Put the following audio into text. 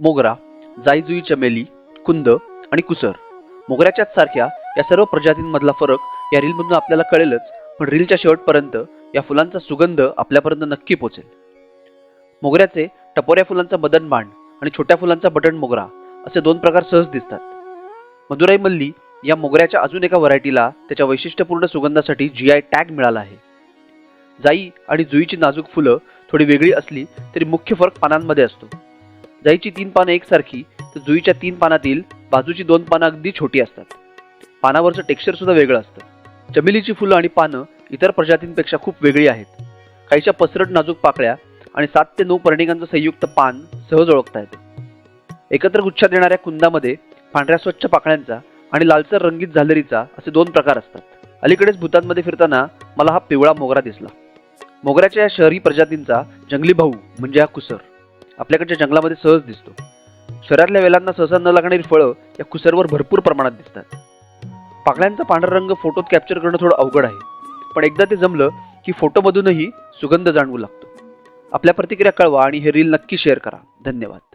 मोगरा जाईजुई चमेली कुंद आणि कुसर. मोगऱ्याच्याच सारख्या या सर्व प्रजातींमधला फरक या रीलमधून आपल्याला कळेलच पण रीलच्या शेवटपर्यंत या फुलांचा सुगंध आपल्यापर्यंत नक्की पोचेल. मोगऱ्याचे टपोऱ्या फुलांचा मदन बाण आणि छोट्या फुलांचा बटन मोगरा असे दोन प्रकार सहज दिसतात. मदुराई मल्ली या मोगऱ्याच्या अजून एका व्हरायटीला त्याच्या वैशिष्ट्यपूर्ण सुगंधासाठी जी आय टॅग मिळाला आहे. जाई आणि जुईची नाजूक फुलं थोडी वेगळी असली तरी मुख्य फरक पानांमध्ये असतो. जाईची तीन पानं एकसारखी तर जुईच्या तीन पानातील बाजूची दोन पानं अगदी छोटी असतात. पानावरचं टेक्स्चर सुद्धा वेगळं असतं. चमेलीची फुलं आणि पानं इतर प्रजातींपेक्षा खूप वेगळी आहेत. काहीच्या पसरट नाजूक पाकळ्या आणि सात ते नऊ पर्णिकांचं संयुक्त पान सहज ओळखता येते. एकत्र गुच्छात येणाऱ्या कुंदामध्ये पांढऱ्या स्वच्छ पाकळ्यांचा आणि लालसर रंगीत झालरीचा असे दोन प्रकार असतात. अलीकडेच भूतानमध्ये फिरताना मला हा पिवळा मोगरा दिसला. मोगऱ्याच्या या शहरी प्रजातींचा जंगली भाऊ म्हणजे हा कुसर. आपल्याकडच्या जंगलामध्ये सहज दिसतो. शहरातल्या वेलांना सहसा न लागणारी फळं या कुसरवर भरपूर प्रमाणात दिसतात. पाकळ्यांचा पांढरा रंग फोटोत कॅप्चर करणं थोडं अवघड आहे. पण एकदा ते जमलं की फोटोमधूनही सुगंध जाणवू लागतो. आपल्या प्रतिक्रिया कळवा आणि हे रील नक्की शेअर करा. धन्यवाद.